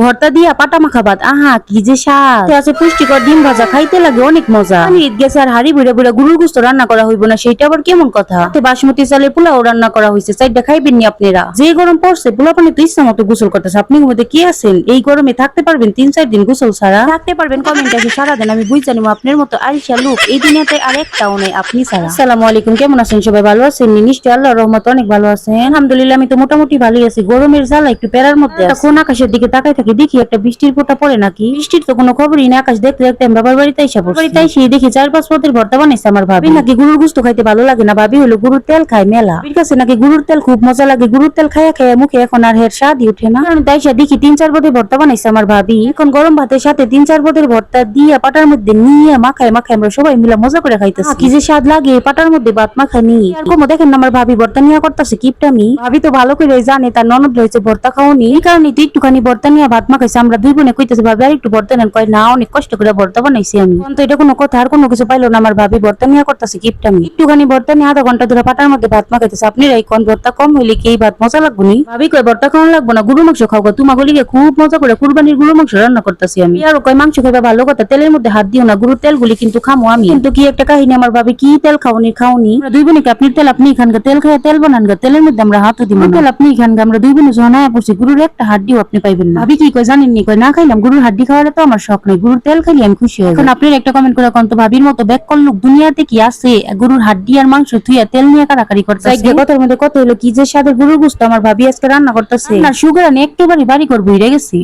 ভর্তা দিয়া পাটা মাখা ভাত। আহা, কি যে স্বাদ। আছে পুষ্টিকর ডিম ভাজা, খাইতে লাগে অনেক মজা। ঈদ গেছে আর হাড়ি বুড়ে বুড়ে গুরুর গুস্ত রান্না করা হইব না সেটা আবার কেমন কথা? বাসমতি চালের পোলাও রান্না করা হয়েছে চাইটা খাইবেন নি আপনারা? যে গরম পড়ছে পোলা পানি তো ইচ্ছা মতো গোসল করতেছে। আপনি মধ্যে কি আছেন? এই গরমে থাকতে পারবেন তিন, চার দিন গোসল ছাড়া? থাকতে পারবেন কমেন্ট আছে সারাদিন আমি বুঝ জানিব আপনার মতো আরিশা লোক এই দুনিয়াতে আর একটাও নেই আপনি ছাড়া। আসসালামু আলাইকুম, কেমন আছেন সবাই? ভালো আছেন নিশ্চয় আল্লাহ রহমত অনেক ভালো আছেন। আলহামদুলিল্লাহ, আমি তো মোটামুটি ভালোই আছি। গরমের জ্বালা একটু প্যারার মধ্যে। কোন আকাশের দিকে তাকাই থাকি দেখি একটা বৃষ্টির ফোঁটা পড়ে নাকি? বৃষ্টির তো কোনো খবরই না আকাশ দেখতে দেখতে আমি বাবার বাড়িতে এসে পড়ছি। বাড়িতে এসে দেখি চার পাঁচ পথের ভর্তা বানাইছে আমার ভাবি। নাকি গরুর গুস্ত খাইতে ভালো লাগে না? ভাবি হলো গরুর তেল খায় মেলা। ভাবির কাছে নাকি গরুর তেল খুব মজা লাগে। গরুর তেল খাইয়া খাইয়া মুখে এখন আর হের স্বাদই উঠে না। আমি তাই সে দেখি তিন চার পদের ভর্তা বানাইছে আমার ভাবি। এখন গরম ভাতের সাথে তিন চার পদের ভর্তা দিয়ে পাটার মধ্যে নিয়ে মাখায় মাখায় আমরা সবাই মিলে মজা করে খাইতেছি। কি যে স্বাদ লাগে পাটার মধ্যে ভাত মাখা নি। আর কোনো দেখেন না আমার ভাবি ভর্তা নিয়ে করতেছে কিপটামি। ভাবি তো ভালো করে জানে তার ননদ রয়েছে ভর্তা খাওনি। এই কারণে তো একটুখানি ভর্তা নিয়ে ভাত মাখাইছে আমরা দুই বোনে কইতেছি ভাবি আর একটু ভর্তা নেন কয় না অনেক কষ্ট করে ভর্তা বানাইছি আমি। তো এটা কোনো কথা আর কোনো কিছু পাইলো না আমার ভাবি ভর্তা নিয়ে করতেছে কিপটামি একটুখানি ভর্তা নিয়ে আধা ঘণ্টা ধরে পাটার মধ্যে ভাত মাখাইতেছে। আপনি এই কোন ভর্তা কম হইলে কি এই ভাত মজা লাগবো নি? ভাবি কয় ভর্তা খাওয়ান লাগবো না গরু মাংস খাওয়া তোমা গলিকে খুব মজা করে কুরবানির গরু মাংস রান্না করতেছি আমি। আর কয় মাংস খাইবা ভালো কথা তেলের মধ্যে হাত দিও না গরুর তেলগুলি কিন্তু খামো আমি। কিন্তু কি একটা কাহিনী আমার ভাবি কি তেল খাওনি খাওনি? দুই বোনকে আপনি তেল আপনি খান গা, তেল খায় তেল বানান তেলের মধ্যে আমরা হাতও দিব তেল আপনি খান গা, আমরা দুই বোনে আয়া পড়ছি গরুর একটা হাড্ডিও আপনি পাইবেন না। ভাবি কি কয় জানেন নি কয়? না খাইলাম গরুর হাড্ডি খাওয়ার তো আমার শখ নাই গরুর তেল খাইলে আমি খুশি হই এখন আপনার একটা কমেন্ট করে কোন তো ভাবির মতো ব্যাক করলুক দুনিয়াতে কি আছে? গরুর হাড্ডি আর মাংস থুইয়া তেল নিয়ে কারাকারি করতেছে। কথার মধ্যে কত হলো কি যে স্বাদের গরুর গুস্ত আমার ভাবি আজকে রান্না করতেছে। না সুগার আনে একেবারে বাড়ি করব হইরে গেছি।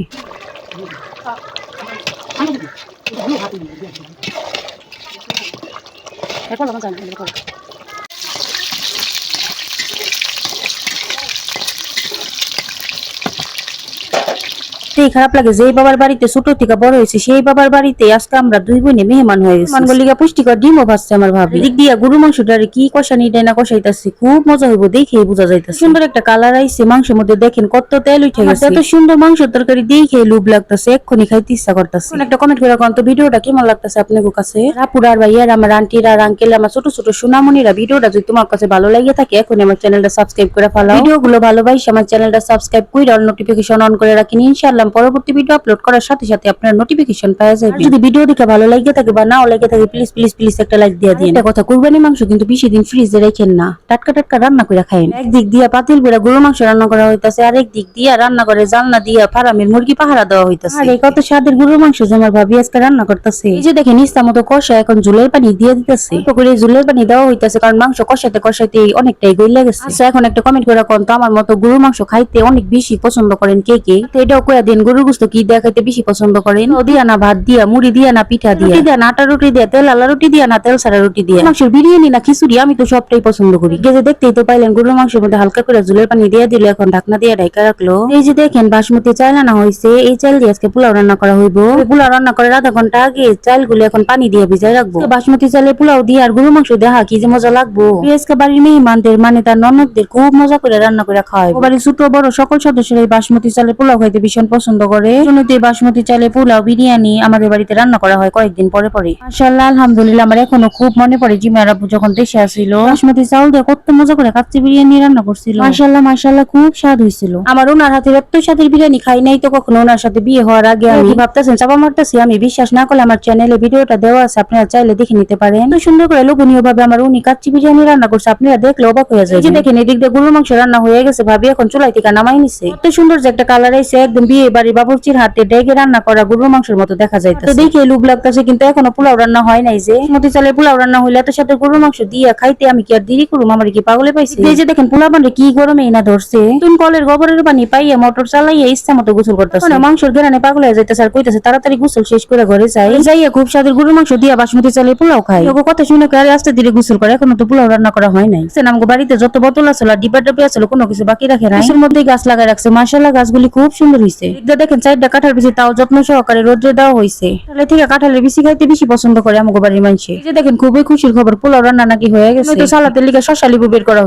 সত্যিই খারাপ লাগে। যেই বাবার বাড়িতে ছোট থেকে বড় হয়েছে সেই বাবার বাড়িতে আজকে আমরা দুই বোনে মেহমান হয়ে গেছি। মানগুলো লিগা পুষ্টিকর ডিমও ভাসছে আমার ভাবি। দিক দিয়া গরু মাংসটা কি কষানি না কষাইতাছে খুব মজা হইব দেখেই বোঝা যাইতাছে। সুন্দর একটা কালার আইছে মাংসের মধ্যে দেখেন কত তেল উঠে গেছে। এত সুন্দর মাংস তরকারি দেখে লুব লাগতাছে এক্ষুনি খাইতে ইচ্ছা করতেছে। একটা কমেন্ট করে কোন তো ভিডিওটা কেমন লাগতাছে আপনার কাছে? আপুরা আর ভাইয়ার আমার আন্টিরা আর আঙ্কেল আমার ছোট ছোট সোনামণিরা ভিডিওটা যদি তোমার কাছে ভালো লাগে থাকে এখনই আমার চ্যানেলটা সাবস্ক্রাইব করে ফেলাও। ভিডিও গুলো ভালোবাসি আমার চ্যানেলটা সাবস্ক্রাইব করে নোটিফিকেশন অন করে রাখিন ইনশাআল্লাহ পরবর্তী ভিডিও আপলোড করার সাথে সাথে আপনার নোটিফিকেশন পাওয়া যাবে যদি ভিডিও দেখে ভালো লাগে থাকে বা নাও লাগে থাকে প্লিজ প্লিজ প্লিজ একটা লাইক দিয়ে দিন। একটা কথা কুরবানি মাংস কিন্তু বেশি দিন ফ্রিজে রাখেন না। টাটকা টাটকা রান্না করে খাইন একদিক দিয়া পাতিল বেড়া গরু মাংস রান্না করা হইতাছে আরেক দিক দিয়া রান্না করে জালনা দিয়া ফারামের মুরগি পাহারা দেওয়া হইতাছে। আর এই কত স্বাদের গরু মাংস যে আমার ভাবি আজকে রান্না করতেছে। এই যে দেখেন ইস্তা মতো কষা এখন জুলের পানি দিয়ে দিতেছে। অল্প করে জুলের পানি দেওয়া হইতাছে কারণ মাংস কষাতে কষাতে অনেকটাই গইলা গেছে। আচ্ছা এখন একটা কমেন্ট করে কোন তো আমার মতো গরু মাংস খাইতে অনেক বেশি পছন্দ করেন কে কে? তো এটাও কয়া দিন গরুর গুস্ত কি দিয়া খাইতে বেশি পছন্দ করেন? ও দিয়া না ভাত দিয়া মুড়ি দিয়া না পিঠা দিয়া? রুটি দিয়া না আটা রুটি দিয়া তেল আলা রুটি দিয়া না তেল সারা রুটি দিয়া? মাংসের বিরিয়ানি না খিচুড়ি? আমি তো সবটাই পছন্দ করি। গেজে দেখতেই তো পাইলেন গরুর মাংসের মধ্যে হালকা করে জুলের পানি দিয়ে দিল এখন ঢাকনা দিয়ে ঢাকা রাখল। এই যে দেখেন বাসমতি চাল আনা হয়েছে এই চাল দিয়ে আজকে পোলাও রান্না করা হইব। পোলাও রান্না করে আধা ঘণ্টা আগে চালগুলো এখন পানি দিয়ে ভিজাই রাখব। বাসমতি চালে পোলাও দিয়ে আর গরুর মাংস দেখা কি যে মজা লাগবো। আজকে বাড়ির মেহমানদের মানে তার ননদদের খুব মজা করে রান্না করে খাওয়াই বাড়ির ছোট বড় সকল সদস্যের এই বাসমতি চালে পোলাও খাইতে ভীষণ পছন্দ করে। জন্য তো বাসমতি চালে পোলাও বিরিয়ানি আমাদের বাড়িতে রান্না করা হয় কয়েকদিন পরে পরে। মাশাআল্লাহ আলহামদুলিল্লাহ আমার এখনও খুব মনে পড়ে জিমার আব্বু যখন দেশে আসিল। বাসমতি চাউল দিয়ে কত মজা করে কাচ্চি বিরিয়ানি রান্না করছিল। মাশাআল্লাহ মাশাআল্লাহ খুব স্বাদ হয়েছিল। আমার ওনার হাতের এত স্বাদের বিরিয়ানি খাই নাই তো কখনো ওনার সাথে বিয়ে হওয়ার আগে আমি ভাবতেছেন চাপা মারতেছি। আমি বিশ্বাস না করলে আমার চ্যানেলে ভিডিওটা দেওয়া আছে আপনারা চাইলে দেখে নিতে পারেন। তো সুন্দর করে লোভনীয় ভাবে আমার উনি কাচ্চি বিরিয়ানি রান্না করছে আপনারা দেখলে অবাক হয়ে যায় দেখেন এদিক দিয়ে গরুর মাংস রান্না হয়ে গেছে ভাবি এখন চুলাই থেকে নামাই নিছে। এত সুন্দর যে একটা কালার আইছে একদম বিয়ে বাড়ি বাবুর্চির হাতে ডেগে রান্না করা গরুর মাংসের মতো দেখা যাইতেছে। তো দেখে লুব লাগতেছে কিন্তু এখনও পোলাও রান্না হয় নাই যে। মতি চালের পোলাও রান্না হইলে এত সাথে গরুর মাংস দিয়ে খাইতে আমি কি আর দেরি করুম? আমার কি পাগলে পাইছে? এই যে দেখেন পোলা বান্ডে কি গরমে না ধরছে। তুমি কলের গোবরের পানি পাইয়া মোটর চালাইয়া ইচ্ছা মতো গোসল করতেছে। মাংসের গেরানে পাগল হয়ে যাইতেছে আর কইতেছে তাড়াতাড়ি গোসল শেষ করে ঘরে যাই। যাইয়া খুব স্বাদের গরুর মাংস দিয়া বাসমতি চালের পোলাও খাই। লোক কথা শুনে করে আস্তে ধীরে গোসল করে এখনও তো পোলাও রান্না করা হয় নাই। সে নামগো বাড়িতে যত বোতল আছে ডিব্বা ডাব্বা আছে কোনো কিছু বাকি রাখে নাই। এর মধ্যেই গাছ লাগাই রাখছে মাশাআল্লাহ গাছগুলি খুব সুন্দর হইছে। এটা দেখেন চারটা কাঁঠাল বেশি তাও যত্ন সহকারে রোদ্রে দেওয়া হইছে। তাহলে থেকে কাঁঠালের বেশি খাইতে বেশি পছন্দ করে আমাকে বাড়ির মানুষে। এই যে দেখেন খুবই খুশির খবর পোলাও রান্না নাকি হয়ে গেছে। তো সালাতের লিগে শশা লিবু বের করা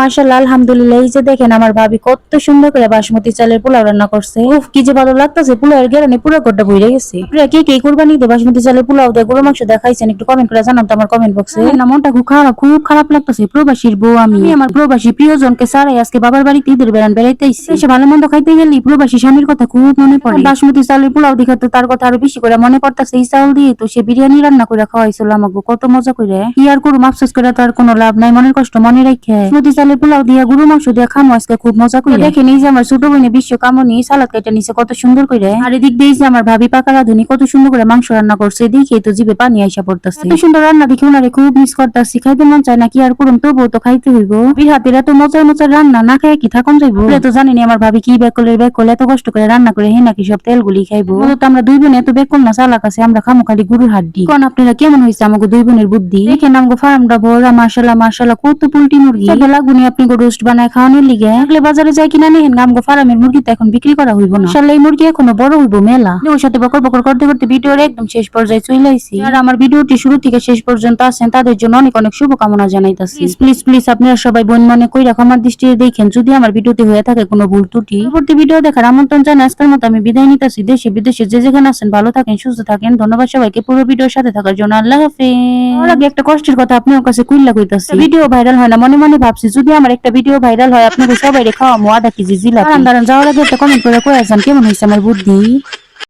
মাশাআল্লাহ আলহামদুলিল্লাহ। এই যে দেখেন আমার ভাবি কত সুন্দর করে বাসমতি চালের পোলাও রান্না করছে। উফ কি যে ভালো লাগতেছে পোলাওয়ের গেরানে পুরো গোটা বইরে গেছে। আপনারা কে কে কুরবানি দিয়ে বাসমতি চালের পোলাও দিয়ে গরু মাংস দেখাইছেন একটু কমেন্ট করে জানান তো আমার কমেন্ট বক্সে না মনটা খুব খারাপ খুব খারাপ লাগতেছে প্রবাসীর বউ আমি। আমি আমার প্রবাসী প্রিয়জনকে সারাই আজকে বাবার বাড়িতে ঈদের বেড়ান বেড়াইতে এসে ভালো মন্দ খাইতে গেলি প্রবাসী স্বামীর কথা কথা খুব মনে পড়ে। বাসমতি চালের পোলাও দেখা তো তার কথা আরও বেশি করে মনে পড়তাছে এই চাউল দিয়ে তো সে বিরিয়ানি রান্না করে খাওয়াইছিল আমাকে কত মজা করে। কি আর করুম আফসোস করে তো আর কোনো লাভ নাই মনের কষ্ট মনে রেখে বাসমতি চালের পোলাও দিয়া গরু মাংস দিয়া খামো আজকে খুব মজা করে। দেখেন এই যে আমার ছোট বোনে বিশ্ব কামনি সালাদ কেটে নিছে কত সুন্দর করে। আর এদিক দিয়ে যে আমার ভাবি পাকা রাধুনি কত সুন্দর করে মাংস রান্না করছে দেখে তো জিভে পানি আইসা পড়তাছে। এত সুন্দর রান্না দেখে ওনারে খুব মিস করতাছি খাইতে মন চায় না কি আর করুম তবুও তো খাইতে হইব। বীর হাতের এত মজার মজার রান্না না খাই কি থাকুন যাইব? তো জানেনি আমার ভাবি কি বেকলের বেকল এত কষ্ট করে রান্না করে হে নাকি সব তেলগুলি খাইবো? তো আমরা দুই বোন এত বেকল না চালাক আছে আমরা খামো খালি গরুর হাড্ডি। কোন আপনারা কেমন হয়েছে আমাকে দুই বোনের বুদ্ধি? দেখেন আমাকে ফার্মটা ভরা মাশাল্লাহ মাশাল্লাহ কত পোল্ট্রি মুরগি। লাগুনি আপনি রোস্ট বানায় খাওয়ানোর লিগে। আগলে বাজারে যাই কিনা নেহেন আমগো ফার্মের মুরগি তো এখন বিক্রি করা হইব না। মাশাল্লাহ এই মুরগি এখনও বড় হইব মেলা। ওর সাথে বকর বকর করতে করতে ভিডিওর একদম শেষ পর্যায়ে চলে আইছি। আর আমার ভিডিওটি শুরু থেকে শেষ পর্যন্ত আছেন তাদের জন্য অনেক অনেক শুভকামনা জানাইতাছি। প্লিজ প্লিজ আপনারা সবাই বোন মনে কই রাখো আমার দৃষ্টিতে দেখেন যদি আমার ভিডিওতে হয়ে থাকে কোনো ভুল ত্রুটি। পরবর্তী ভিডিও দেখার আমন্ত্রণ জানাই আজকের মতো আমি বিদায় নিতেছি। দেশে বিদেশে যে যেখানে আছেন ভালো থাকেন সুস্থ থাকেন। ধন্যবাদ সবাইকে পুরো ভিডিওর সাথে থাকার জন্য। আল্লাহ হাফেজ। আগে একটা কষ্টের কথা আপনার কাছে কুইল্লা কইতাছি। ভিডিও ভাইরাল হয় না মনে মনে ভাবছি যদি আমার একটা ভিডিও ভাইরাল হয় আপনাদের সবাই খাওয়া মোয়া দেখি জিজিলা দাঁড়ান যাওয়ার আগে একটা কমেন্ট করে কয়ে কেমন হয়েছে আমার বুদ্ধি?